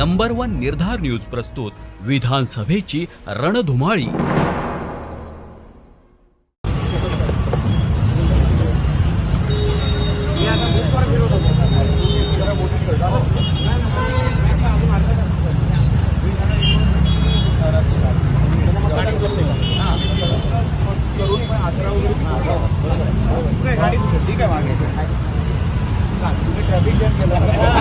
Number one निर्धार news प्रस्तुत विधानसभेची रणधुमाळी. ठीक आहे मागे. तुम्ही ट्रॅफिक जॅम केला.